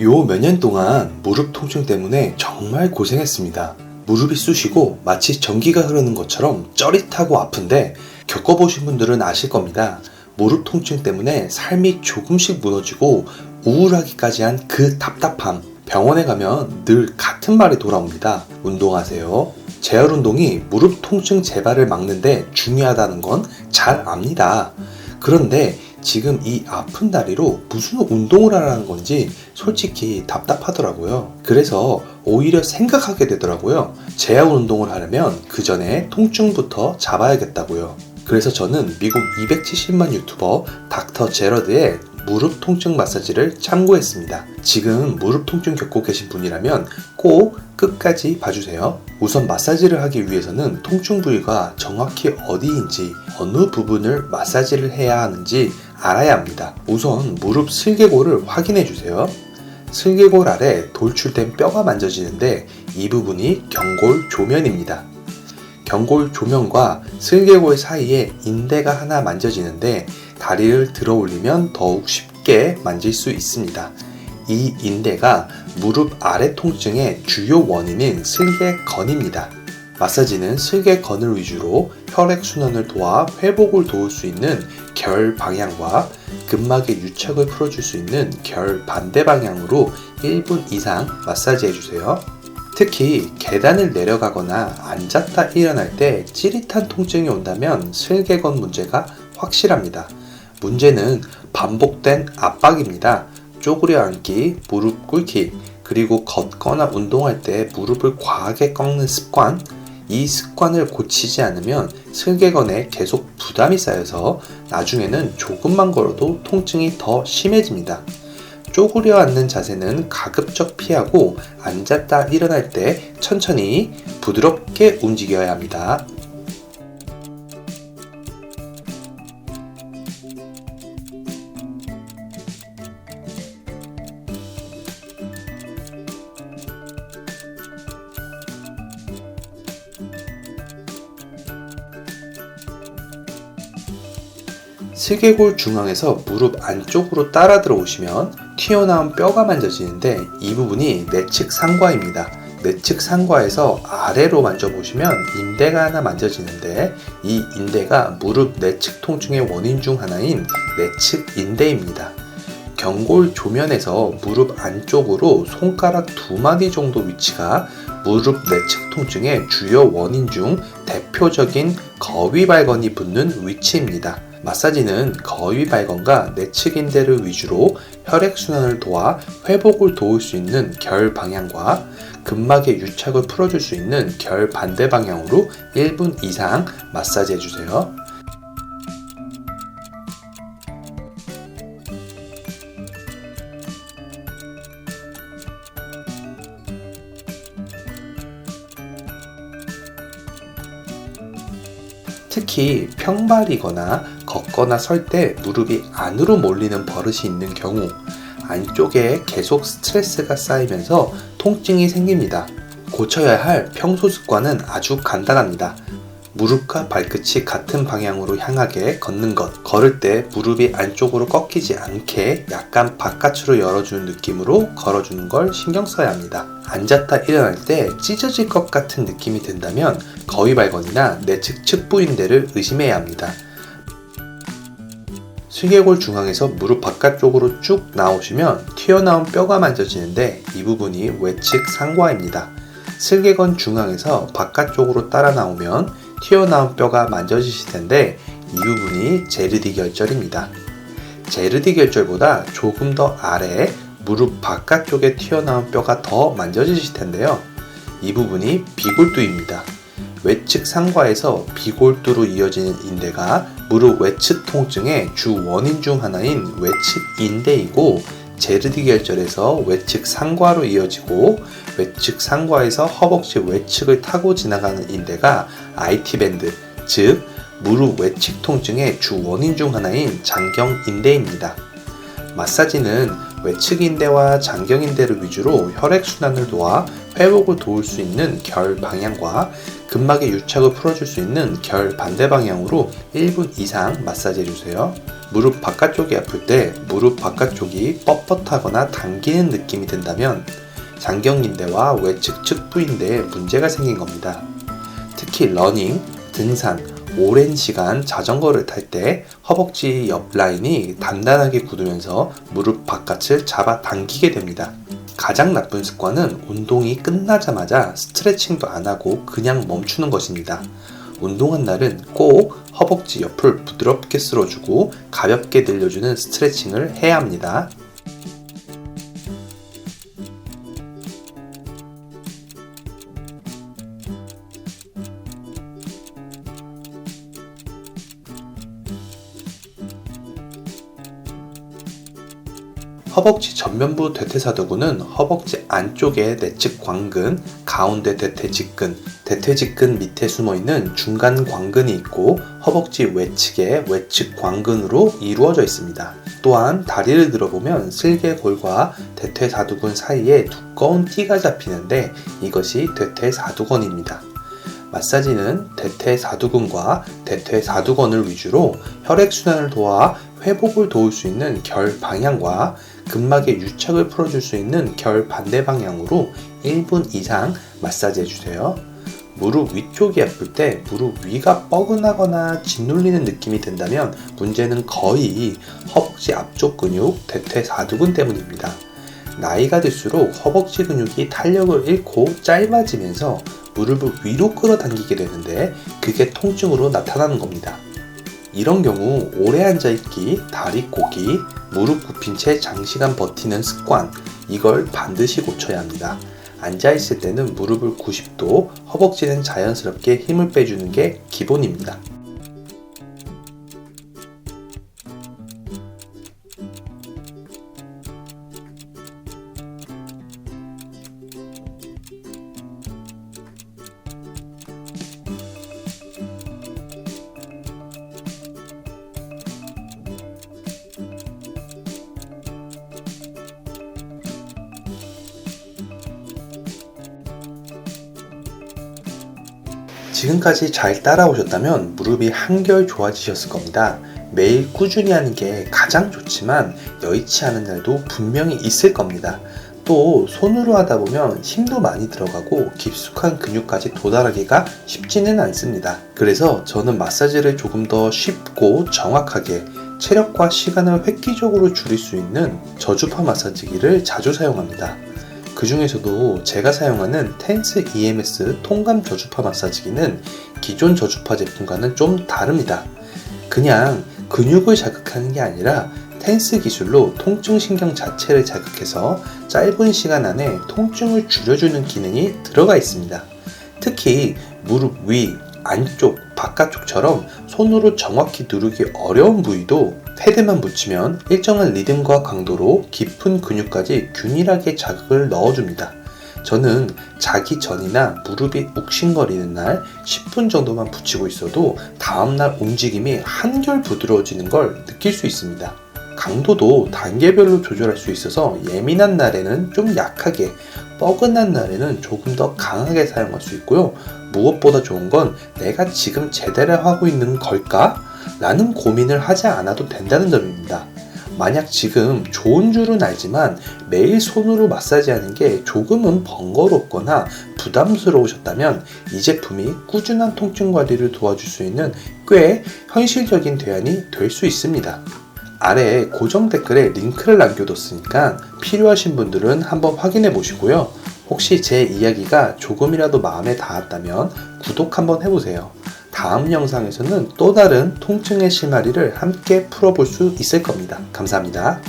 요 몇 년 동안 무릎 통증 때문에 정말 고생했습니다. 무릎이 쑤시고 마치 전기가 흐르는 것처럼 쩌릿하고 아픈데 겪어보신 분들은 아실 겁니다. 무릎 통증 때문에 삶이 조금씩 무너지고 우울하기까지 한 그 답답함. 병원에 가면 늘 같은 말이 돌아옵니다. 운동하세요. 재활 운동이 무릎 통증 재발을 막는데 중요하다는 건 잘 압니다. 그런데 지금 이 아픈 다리로 무슨 운동을 하라는 건지 솔직히 답답하더라고요. 그래서 오히려 생각하게 되더라고요. 재활 운동을 하려면 그 전에 통증부터 잡아야겠다고요. 그래서 저는 미국 270만 유튜버 닥터 제러드의 무릎 통증 마사지를 참고했습니다. 지금 무릎 통증 겪고 계신 분이라면 꼭 끝까지 봐주세요. 우선 마사지를 하기 위해서는 통증 부위가 정확히 어디인지 어느 부분을 마사지를 해야 하는지 알아야 합니다. 우선 무릎 슬개골을 확인해 주세요. 슬개골 아래 돌출된 뼈가 만져지는데 이 부분이 경골 조면입니다. 경골 조면과 슬개골 사이에 인대가 하나 만져지는데 다리를 들어 올리면 더욱 쉽게 만질 수 있습니다. 이 인대가 무릎 아래 통증의 주요 원인인 슬개건입니다. 마사지는 슬개 건을 위주로 혈액순환을 도와 회복을 도울 수 있는 결 방향과 근막의 유착을 풀어줄 수 있는 결 반대 방향으로 1분 이상 마사지 해주세요. 특히 계단을 내려가거나 앉았다 일어날 때 찌릿한 통증이 온다면 슬개건 문제가 확실합니다. 문제는 반복된 압박입니다. 쪼그려 앉기, 무릎 꿇기, 그리고 걷거나 운동할 때 무릎을 과하게 꺾는 습관, 이 습관을 고치지 않으면 슬개건에 계속 부담이 쌓여서 나중에는 조금만 걸어도 통증이 더 심해집니다. 쪼그려 앉는 자세는 가급적 피하고 앉았다 일어날 때 천천히 부드럽게 움직여야 합니다. 슬개골 중앙에서 무릎 안쪽으로 따라 들어오시면 튀어나온 뼈가 만져지는데 이 부분이 내측 상과입니다. 내측 상과에서 아래로 만져보시면 인대가 하나 만져지는데 이 인대가 무릎 내측 통증의 원인 중 하나인 내측 인대입니다. 경골 조면에서 무릎 안쪽으로 손가락 두 마디 정도 위치가 무릎 내측 통증의 주요 원인 중 대표적인 거위 발건이 붙는 위치입니다. 마사지는 거위 발건과 내측 인대를 위주로 혈액순환을 도와 회복을 도울 수 있는 결 방향과 근막의 유착을 풀어줄 수 있는 결 반대 방향으로 1분 이상 마사지 해주세요. 특히 평발이거나 걷거나 설 때 무릎이 안으로 몰리는 버릇이 있는 경우 안쪽에 계속 스트레스가 쌓이면서 통증이 생깁니다. 고쳐야 할 평소 습관은 아주 간단합니다. 무릎과 발끝이 같은 방향으로 향하게 걷는 것. 걸을 때 무릎이 안쪽으로 꺾이지 않게 약간 바깥으로 열어주는 느낌으로 걸어주는 걸 신경 써야 합니다. 앉았다 일어날 때 찢어질 것 같은 느낌이 든다면 거위발건이나 내측 측부인대를 의심해야 합니다. 슬개골 중앙에서 무릎 바깥쪽으로 쭉 나오시면 튀어나온 뼈가 만져지는데 이 부분이 외측 상과입니다. 슬개건 중앙에서 바깥쪽으로 따라 나오면 튀어나온 뼈가 만져지실 텐데 이 부분이 제르디 결절입니다. 제르디 결절보다 조금 더 아래 무릎 바깥쪽에 튀어나온 뼈가 더 만져지실 텐데요. 이 부분이 비골두입니다. 외측 상과에서 비골두로 이어지는 인대가 무릎 외측 통증의 주 원인 중 하나인 외측 인대이고 제르디 결절에서 외측 상과로 이어지고 외측 상과에서 허벅지 외측을 타고 지나가는 인대가 IT 밴드, 즉 무릎 외측 통증의 주 원인 중 하나인 장경 인대입니다. 마사지는 외측 인대와 장경 인대를 위주로 혈액 순환을 도와 회복을 도울 수 있는 결 방향과 근막의 유착을 풀어줄 수 있는 결 반대 방향으로 1분 이상 마사지 해 주세요. 무릎 바깥쪽이 아플 때 무릎 바깥쪽이 뻣뻣하거나 당기는 느낌이 든다면 장경인대와 외측 측 부인대에 문제가 생긴 겁니다. 특히 러닝, 등산, 오랜 시간 자전거를 탈 때 허벅지 옆 라인이 단단하게 굳으면서 무릎 바깥을 잡아 당기게 됩니다. 가장 나쁜 습관은 운동이 끝나자마자 스트레칭도 안 하고 그냥 멈추는 것입니다. 운동한 날은 꼭 허벅지 옆을 부드럽게 쓸어주고 가볍게 늘려주는 스트레칭을 해야 합니다. 허벅지 전면부 대퇴사두근은 허벅지 안쪽에 내측 광근, 가운데 대퇴직근, 대퇴직근 밑에 숨어있는 중간 광근이 있고 허벅지 외측에 외측 광근으로 이루어져 있습니다. 또한 다리를 들어보면 슬개골과 대퇴사두근 사이에 두꺼운 띠가 잡히는데 이것이 대퇴사두근입니다. 마사지는 대퇴사두근과 대퇴사두근을 위주로 혈액순환을 도와 회복을 도울 수 있는 결 방향과 근막의 유착을 풀어줄 수 있는 결 반대 방향으로 1분 이상 마사지 해주세요. 무릎 위쪽이 아플 때 무릎 위가 뻐근하거나 짓눌리는 느낌이 든다면 문제는 거의 허벅지 앞쪽 근육 대퇴사두근 때문입니다. 나이가 들수록 허벅지 근육이 탄력을 잃고 짧아지면서 무릎을 위로 끌어당기게 되는데 그게 통증으로 나타나는 겁니다. 이런 경우 오래 앉아있기, 다리 꼬기, 무릎 굽힌 채 장시간 버티는 습관, 이걸 반드시 고쳐야 합니다. 앉아있을 때는 무릎을 90도, 허벅지는 자연스럽게 힘을 빼주는 게 기본입니다. 지금까지 잘 따라오셨다면 무릎이 한결 좋아지셨을 겁니다. 매일 꾸준히 하는 게 가장 좋지만 여의치 않은 날도 분명히 있을 겁니다. 또 손으로 하다 보면 힘도 많이 들어가고 깊숙한 근육까지 도달하기가 쉽지는 않습니다. 그래서 저는 마사지를 조금 더 쉽고 정확하게 체력과 시간을 획기적으로 줄일 수 있는 저주파 마사지기를 자주 사용합니다. 그 중에서도 제가 사용하는 텐스 EMS 통감 저주파 마사지기는 기존 저주파 제품과는 좀 다릅니다. 그냥 근육을 자극하는 게 아니라 텐스 기술로 통증 신경 자체를 자극해서 짧은 시간 안에 통증을 줄여주는 기능이 들어가 있습니다. 특히 무릎 위, 안쪽, 바깥쪽처럼 손으로 정확히 누르기 어려운 부위도 패드만 붙이면 일정한 리듬과 강도로 깊은 근육까지 균일하게 자극을 넣어줍니다. 저는 자기 전이나 무릎이 욱신거리는 날 10분 정도만 붙이고 있어도 다음날 움직임이 한결 부드러워지는 걸 느낄 수 있습니다. 강도도 단계별로 조절할 수 있어서 예민한 날에는 좀 약하게, 뻐근한 날에는 조금 더 강하게 사용할 수 있고요. 무엇보다 좋은 건 내가 지금 제대로 하고 있는 걸까? 라는 고민을 하지 않아도 된다는 점입니다. 만약 지금 좋은 줄은 알지만 매일 손으로 마사지 하는 게 조금은 번거롭거나 부담스러우셨다면 이 제품이 꾸준한 통증 관리를 도와줄 수 있는 꽤 현실적인 대안이 될 수 있습니다. 아래 고정 댓글에 링크를 남겨뒀으니까 필요하신 분들은 한번 확인해 보시고요. 혹시 제 이야기가 조금이라도 마음에 닿았다면 구독 한번 해보세요. 다음 영상에서는 또 다른 통증의 실마리를 함께 풀어볼 수 있을 겁니다. 감사합니다.